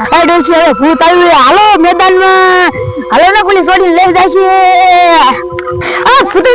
ડોશી હવે ભૂત આવ્યું. છે. હાલો, મેદાનમાં. હાલો ને પોલીસ વાળી લઈ જાય છે આ ભૂત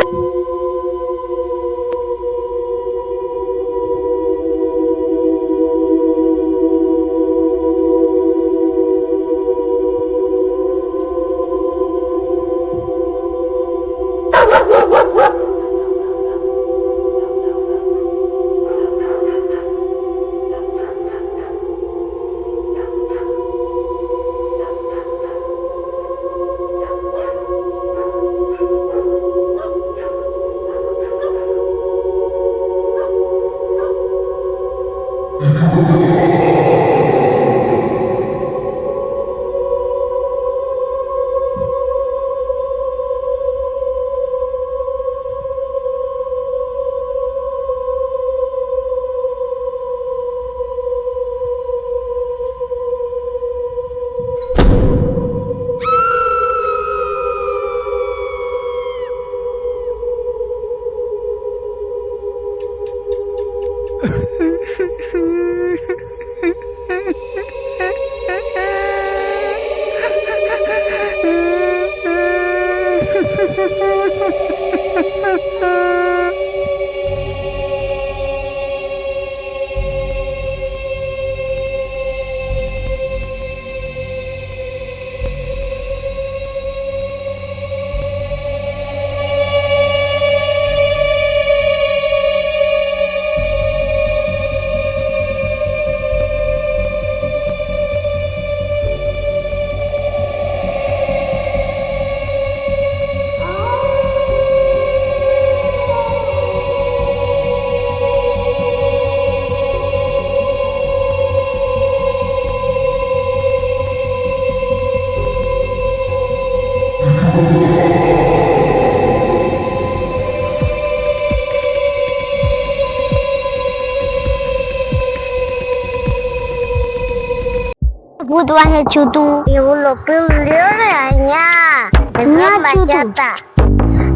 ભૂત વાહે છું તું. એ ઓલો પેલું લ્યો ને અહીંયા. અહીંયા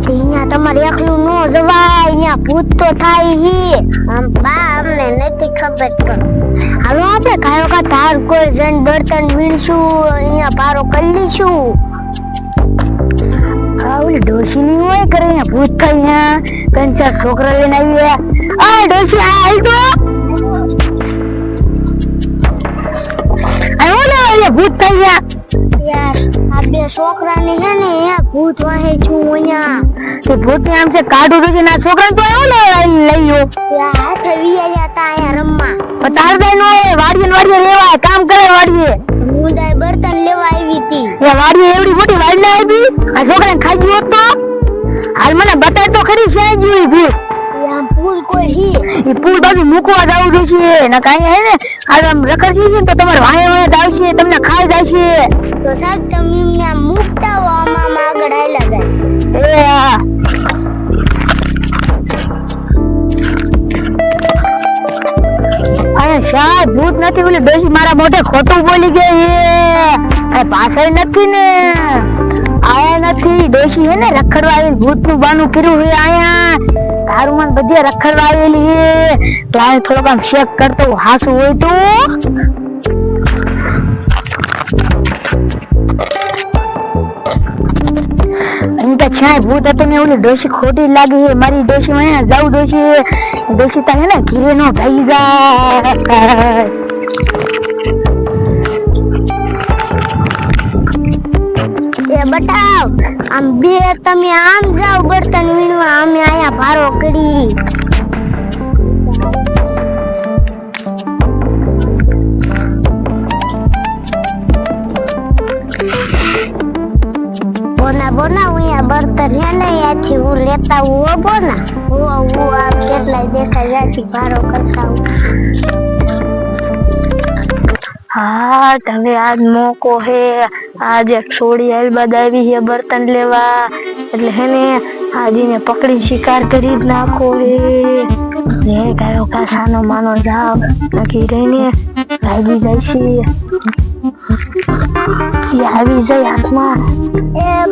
અહીંયા તમારે એકલું નો જવાય અહીંયા ભૂત તો થાય હી. આમ બા અમને નથી ખબર તો. હાલો આપણે કાયો કા તાર કોઈ જણ બર્તન વીણશું અહીંયા પારો કરી લઈશું. ઓલી ડોશી ની હોય કરે ભૂત થઈ ચાર છોકરા લઈને આવી આ ડોશી આ હાલ તો ભૂત યાર આ બે ને એ ભૂત વાહે છું અહીંયા. તે ભૂત ને આમ છે કાઢું ડોશી ના છોકરા તો આવ્યો ને લઈ લ્યો ત્યાં હાથે વિયા હતા અહીંયા રમવા. પણ તાર ભાઈ નો વાડીએ વાડીએ કામ કરે વાડીએ. હું દાય બર્તન લેવા આવી હતી. એ વાડીએ એવડી મોટી વાડી આવી. આ છોકરાને ખાઈ ગયો તો? હાલ મને બતાય તો ખરી છે જોઈ ભૂત? કોઈ હી પુલ બાજુ મૂકવા જવું જોઈશે. ને કાંઈ હે ને? આ રખડશે છે તો તમારે વાહે વાહે આવશે તમને ખાઈ જશે તો સાહેબ તમે એમને મૂકતા હો આમાં આગળ હાલ્યા જાય. એ અરે શાહ ભૂત નથી બોલી ડોશી મારા મોઢે ખોટું બોલી ગઈ છે અરે પાછળ નથી ને. આયા નથી. ડોશી હે ને રખડવા ભૂતનું બાનું કર્યું હોય આયા. તારું મન બધી રખડવા આવેલી છે. થોડોક આમ ચેક કરતો હાસું હોય તો. છાય ભૂત હતો ને ઓલી ડોશી ખોટી લાગી છે. મારી ડોશી મને જાવ ડોશી. ડોશી તારે ને નો ભાઈ જાય. એ બતાવ આમ બે તમે આમ જાવ બર્તન વીણવા, અમે આયા ભારો કરી. બોના બોના, હું અહીંયા બર્તન હે ને અહીંયાથી હું લેતા હું બોના. હું હું આમ કેટલાય દેખાય ત્યાંથી ભારો કરતા હું હા, તમે આજ મોકો હે. આજ એક છોડી આલબાદ આવી છે બર્તન લેવા. એટલે હે ને, આજીને પકડી શિકાર કરી જ નાખો હે. ને કયો કાસાનો માનો જાવ. નક્કી રહીને ભાગી જાય છે આવી જાય હાથમાં. એ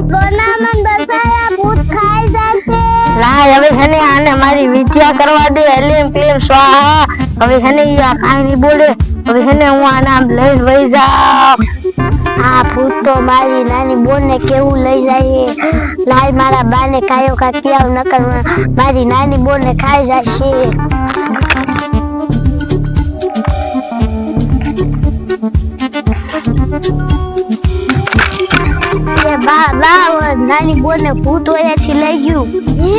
બોના બસાયા ભૂત ખાઈ જશે. લાય, હવે છે ને આને મારી વિદ્યા કરવા દે હલીમ ક્લીમ સ્વાહા. હવે હેને ઈ આ કાંઈ બોલે. હવે હેને હું આ નામ લઈને વહી જાઉં. આ ભૂત તો મારી નાની બોનને કેવું લઈ જાય લાય, મારા બાને કાયો કાકી આવ, નકર મારી નાની બોનને ખાઈ જશે. બા નાની બોનને ભૂત ઓયાથી લઈ ગયું હે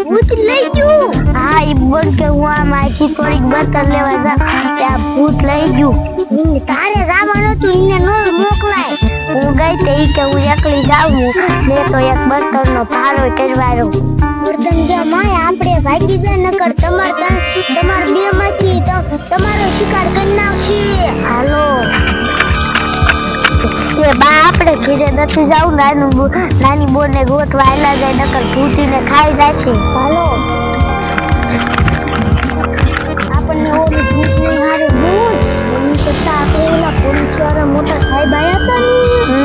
ભૂત લઈ ગયું હા એ બોન કે હું આમ આખી થોડીક બતર લેવા જા ત્યાં ભૂત લઈ ગયું તારે જવાનું હતું એને નો મોકલાય હું ગઈ તે કે હું એકલી જાઉં મેં તો એક બર્તન નો ભારો કરવાયો વર્તન જો માય આપણે ભાગી જાય નકર તમાર તમાર બે માંથી તો તમારો શિકાર કરી નાખશે હાલો એ બા આપણે ઘીરે નથી જાઉં નાનું નાની બોને ગોતવા આયલા જાય નકર ભૂતીને ખાઈ જાય છે હાલો. આપણને ઓલી ભૂત નહીં હારે ભૂત એની કરતા આપણે ઓલા પોલીસવાળા મોટા સાહેબ આવ્યા હતા ને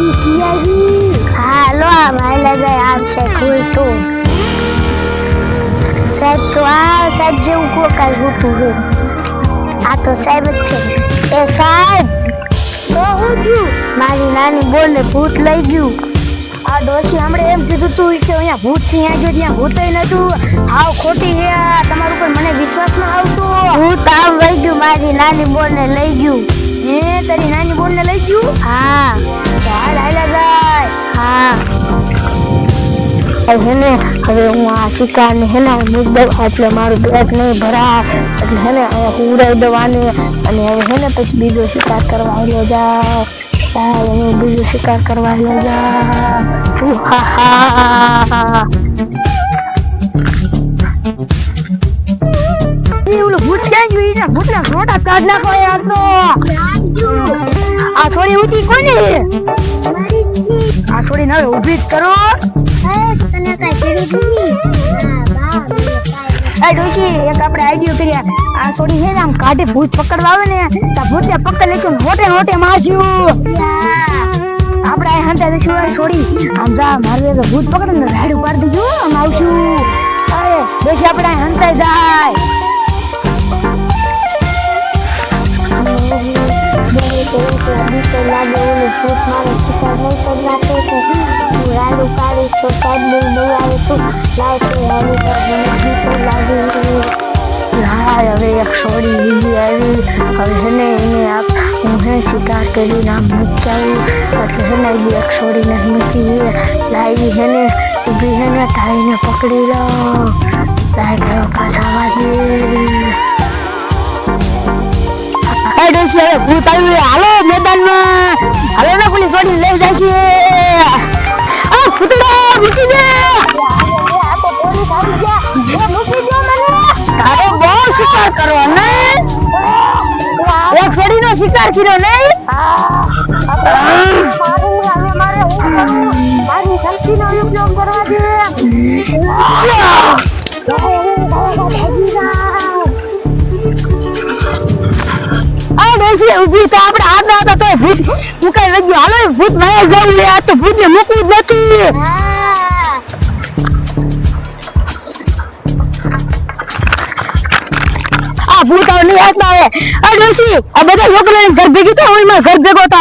એ કી આવી. હાલો આમ આયલા જાય આમ છે ખુલ તો. સાહેબ તો આ સાહેબ જેવું કોકાલ હોતું હોય. આ તો સાહેબ જ છે. એ સાહેબ! તો હું છું મારી નાની બોલને ભૂત લઈ ગયું. આ ડોશી હમણાં એમ કીધું તું કે અહીંયા ભૂત છે અહીંયા ગયો ત્યાં ભૂતય નતું હાવ ખોટી છે આ. તમારું ઉપર મને વિશ્વાસ ન આવતો. ભૂત આમ લઈ ગયું મારી નાની બોલને લઈ ગયું. હે તારી નાની બોલને લઈ ગયું? હા. હાલ હાલ જાય. હા. હેને હવે હું આ શિકાર ને હેને દઉં. એટલે મારું બેગ નહીં ભરાય. એટલે હેને હવે હું ઉડાવી દવાને અને હવે હેને પછી બીજો શિકાર કરવા આવ્યો જા હું બીજો શિકાર કરવા આવ્યો જા ઉ હા હા. ભૂતના રોટા કાઢ નાખો યાર તો. આ છોડી ઊંચી કોની? આ છોડી હવે ઊભી જ કરો. આપણે આઈડિયો કર્યા આ છોડી હે આમ કાઢે ભૂત પકડવા આવે ને તો પકડ લેશું હોટે હોટે મારશું આપણે આ હંતા આ છોડી આમ જા મારે તો ભૂત પકડે ને રાડું પાડી દેજો આમ આવશું અરે ડોશી હંતાઈ જાય લાય હવે એક સોડી બીજી આવી. હવે હેને એને આપ હું હે શિકાર કરી નામ મૂચાવું એટલે હેને એ એક છોડીને મૂચી લાવી હેને ઊભી હેને તારીને પકડી લો. લાઈ ગયો પાછા વાગે. ભૂત આવ્યું હાલો ને પેલી છોડી લઈ જાય છે આ ફૂટડા મૂકી દે તારે બહુ શિકાર કરવો નહીં એક છોડીનો શિકાર કર્યો નહીં આ ડોશી ઊભી તો ભૂત મુકાઈ લઈ ગયો હાલો લે આ આ આ આ બધા છોકરાને ઘર ભેગી તો હોય ઘર ભેગો તો